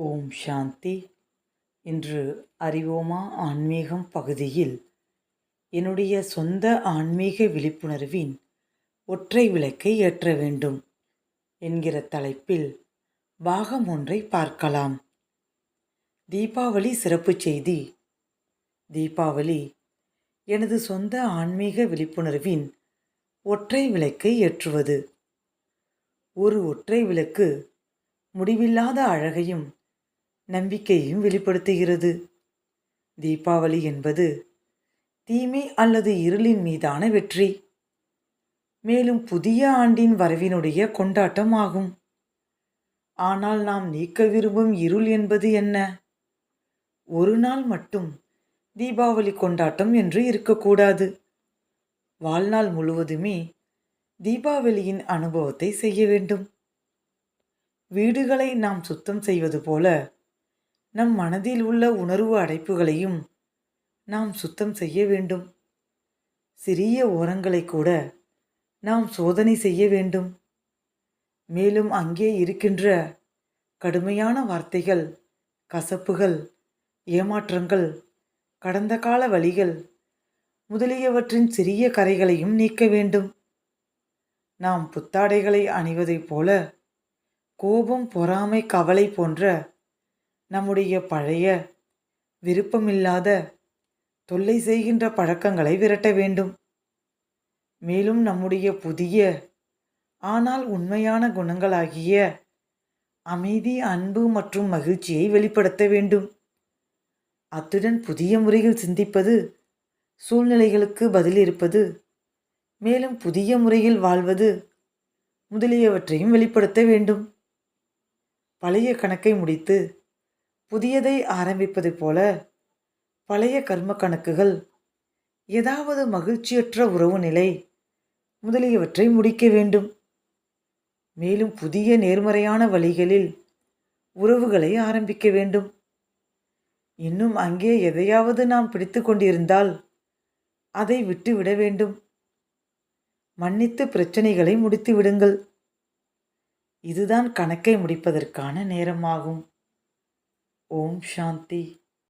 ஓம் சாந்தி. இன்று அறிவோமா ஆன்மீகம் பகுதியில் என்னுடைய சொந்த ஆன்மீக விழிப்புணர்வின் ஒற்றை விளக்கை ஏற்ற வேண்டும் என்கிற தலைப்பில் பாகம் ஒன்றை பார்க்கலாம். தீபாவளி சிறப்பு செய்தி. தீபாவளி எனது சொந்த ஆன்மீக விழிப்புணர்வின் ஒற்றை விளக்கை ஏற்றுவது. ஒரு ஒற்றை விளக்கு முடிவில்லாத அழகையும் நம்பிக்கையையும் வெளிப்படுத்துகிறது. தீபாவளி என்பது தீமை அல்லது இருளின் மீதான வெற்றி. மேலும் புதிய ஆண்டின் வரவினுடைய கொண்டாட்டம் ஆகும் ஆனால் நாம் நீக்க விரும்பும் இருள் என்பது என்ன? ஒரு நாள் மட்டும் தீபாவளி கொண்டாட்டம் என்று இருக்கக்கூடாது. வாழ்நாள் முழுவதுமே தீபாவளியின் அனுபவத்தை செய்ய வேண்டும். வீடுகளை நாம் சுத்தம் செய்வது போல நம் மனதில் உள்ள உணர்வு அடைப்புகளையும் நாம் சுத்தம் செய்ய வேண்டும். சிறிய ஓரங்களை கூட நாம் சோதனை செய்ய வேண்டும். மேலும் அங்கே இருக்கின்ற கடுமையான வார்த்தைகள் கசப்புகள் ஏமாற்றங்கள் கடந்த கால வழிகள் முதலியவற்றின் சிறிய கரைகளையும் நீக்க வேண்டும். நாம் புத்தாடைகளை அணிவதைப் போல கோபம் பொறாமை கவலை போன்ற நம்முடைய பழைய விருப்பமில்லாத தொல்லை செய்கின்ற பழக்கங்களை விரட்ட வேண்டும். மேலும் நம்முடைய புதிய ஆனால் உண்மையான குணங்களாகிய அமைதி அன்பு மற்றும் மகிழ்ச்சியை வெளிப்படுத்த வேண்டும். அத்துடன் புதிய முறையில் சிந்திப்பது சூழ்நிலைகளுக்கு பதில் இருப்பது மேலும் புதிய முறையில் வாழ்வது முதலியவற்றையும் வெளிப்படுத்த வேண்டும். பழைய கணக்கை முடித்து புதியதை ஆரம்பிப்பது போல பழைய கர்ம கணக்குகள் ஏதாவது மகிழ்ச்சியற்ற உறவு நிலை முதலியவற்றை முடிக்க வேண்டும். மேலும் புதிய நேர்மறையான வழிகளில் உறவுகளை ஆரம்பிக்க வேண்டும். இன்னும் அங்கே எதையாவது நாம் பிடித்து கொண்டிருந்தால் அதை விட்டுவிட வேண்டும். மன்னித்து பிரச்சனைகளை முடித்து விடுங்கள் இதுதான் கணக்கை முடிப்பதற்கான நேரமாகும். ஓம் சாந்தி